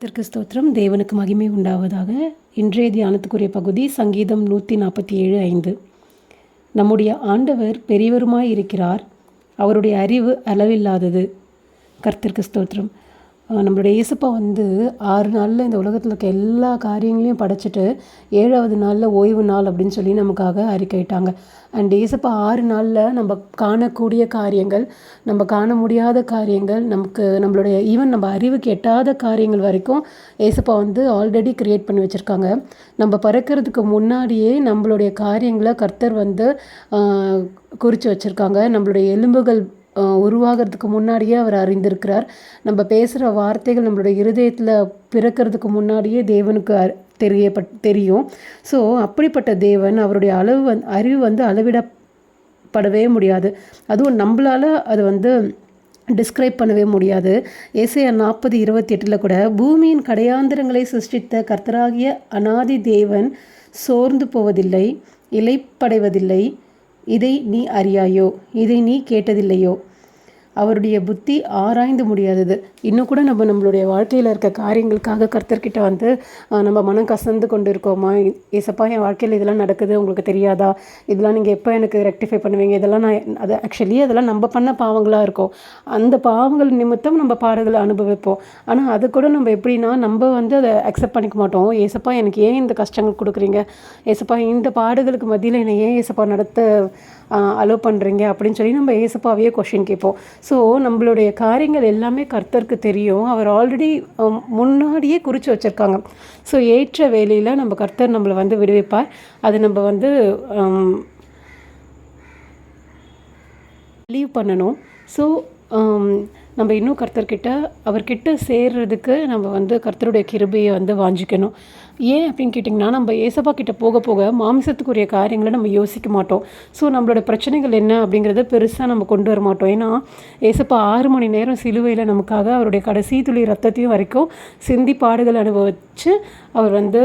கர்த்தருக்கு ஸ்தோத்திரம். தேவனுக்கு மகிமை உண்டாவதாக. இன்றைய தியானத்துக்குரிய பகுதி சங்கீதம் நூற்றி நாற்பத்தி ஏழு ஐந்து. நம்முடைய ஆண்டவர் பெரியவருமாய் இருக்கிறார் அவருடைய அறிவு அளவில்லாதது. கர்த்தருக்கு ஸ்தோத்திரம். நம்மளுடைய இயேசப்பா வந்து ஆறு நாளில் இந்த உலகத்தில் இருக்க எல்லா காரியங்களையும் படைச்சிட்டு ஏழாவது நாளில் ஓய்வு நாள் அப்படின்னு சொல்லி நமக்காக அறிக்கையிட்டாங்க. அண்ட் இயேசப்பா ஆறு நாளில் நம்ம காணக்கூடிய காரியங்கள் நம்ம காண முடியாத காரியங்கள் நமக்கு நம்மளுடைய ஈவன் நம்ம அறிவுக்கு எட்டாத காரியங்கள் வரைக்கும் ஏசப்பா வந்து ஆல்ரெடி கிரியேட் பண்ணி வச்சுருக்காங்க. நம்ம பறக்கிறதுக்கு முன்னாடியே நம்மளுடைய காரியங்களை கர்த்தர் வந்து குறித்து வச்சுருக்காங்க. நம்மளுடைய எலும்புகள் உருவாகிறதுக்கு முன்னாடியே அவர் அறிந்திருக்கிறார். நம்ம பேசுகிற வார்த்தைகள் நம்மளுடைய இருதயத்தில் பிறக்கிறதுக்கு முன்னாடியே தேவனுக்கு அ- தெரியப்பட் தெரியும். ஸோ அப்படிப்பட்ட தேவன் அவருடைய அளவு வந்து அறிவு வந்து அளவிடப்படவே முடியாது. அதுவும் நம்மளால் அது வந்து டிஸ்கிரைப் பண்ணவே முடியாது. ஏசையா நாற்பது இருபத்தி எட்டில் கூட பூமியின் கடையாந்திரங்களை சிருஷ்டித்த கர்த்தராகிய அனாதி தேவன் சோர்ந்து போவதில்லை இலைப்படைவதில்லை இதை நீ அறியாயோ? இதை நீ கேட்டதில்லையோ? அவருடைய புத்தி ஆராய்ந்து முடியாதது. இன்னும் கூட நம்ம நம்மளுடைய வாழ்க்கையில் இருக்க காரியங்களுக்காக கர்த்தர்கிட்ட வந்து நம்ம மனம் கசந்து கொண்டு இருக்கோமா ஏசப்பா என் வாழ்க்கையில் இதெல்லாம் நடக்குது உங்களுக்கு தெரியாதா? இதெல்லாம் நீங்கள் எப்போ எனக்கு ரெக்டிஃபை பண்ணுவீங்க? இதெல்லாம் நான் அது ஆக்சுவலி அதெல்லாம் நம்ம பண்ண பாவங்களாக இருக்கும். அந்த பாவங்கள் நிமித்தம் நம்ம பாடுகளை அனுபவிப்போம். ஆனால் அது கூட நம்ம எப்படின்னா நம்ம வந்து அதை அக்செப்ட் பண்ணிக்க மாட்டோம். ஏசப்பா எனக்கு ஏன் இந்த கஷ்டங்கள் கொடுக்குறீங்க? ஏசப்பா இந்த பாடுகளுக்கு மத்தியில் என்னை ஏன் ஏசப்பா நடத்த அலோவ் பண்ணுறீங்க அப்படின்னு சொல்லி நம்ம ஏசப்பாவையே கொஷின் கேட்போம். ஸோ நம்மளுடைய காரியங்கள் எல்லாமே கர்த்தருக்கு தெரியும். அவர் ஆல்ரெடி um, முன்னாடியே குறித்து வச்சுருக்காங்க. ஸோ ஏற்ற வேலையில் நம்ம கர்த்தர் நம்மளை வந்து விடுவிப்பார். அது நம்ம வந்து um, லீவ் பண்ணணும். ஸோ um, நம்ம இன்னும் கர்த்தர்கிட்ட அவர்கிட்ட சேர்றதுக்கு நம்ம வந்து கர்த்தருடைய கிருபையை வந்து வாஞ்சிக்கணும். ஏன் அப்படின்னு கேட்டிங்கன்னா நம்ம ஏசப்பா கிட்ட போக போக மாமிசத்துக்குரிய காரியங்களை நம்ம யோசிக்க மாட்டோம். ஸோ நம்மளோட பிரச்சனைகள் என்ன அப்படிங்கிறத பெருசாக நம்ம கொண்டு வர மாட்டோம். ஏன்னா ஏசப்பா ஆறு மணி நேரம் சிலுவையில் நமக்காக அவருடைய கடைசி துளி ரத்தத்தையும் வரைக்கும் சிந்தி பாடுகள் அனுபவிச்சு அவர் வந்து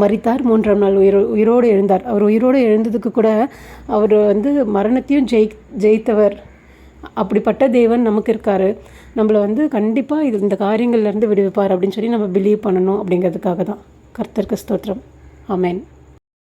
மறித்தார் மூன்றாம் நாள் உயிரோ உயிரோடு எழுந்தார். அவர் உயிரோடு எழுந்ததுக்கு கூட அவர் வந்து மரணத்தையும் ஜெய் ஜெயித்தவர். அப்படிப்பட்ட தேவன் நமக்கு இருக்காரு. நம்மளை வந்து கண்டிப்பாக இது இந்த காரியங்கள்லேருந்து விடுவிப்பார் அப்படின்னு சொல்லி நம்ம பிலீவ் பண்ணணும் அப்படிங்கிறதுக்காக தான் கர்த்தருக்கு ஸ்தோத்திரம். அமேன்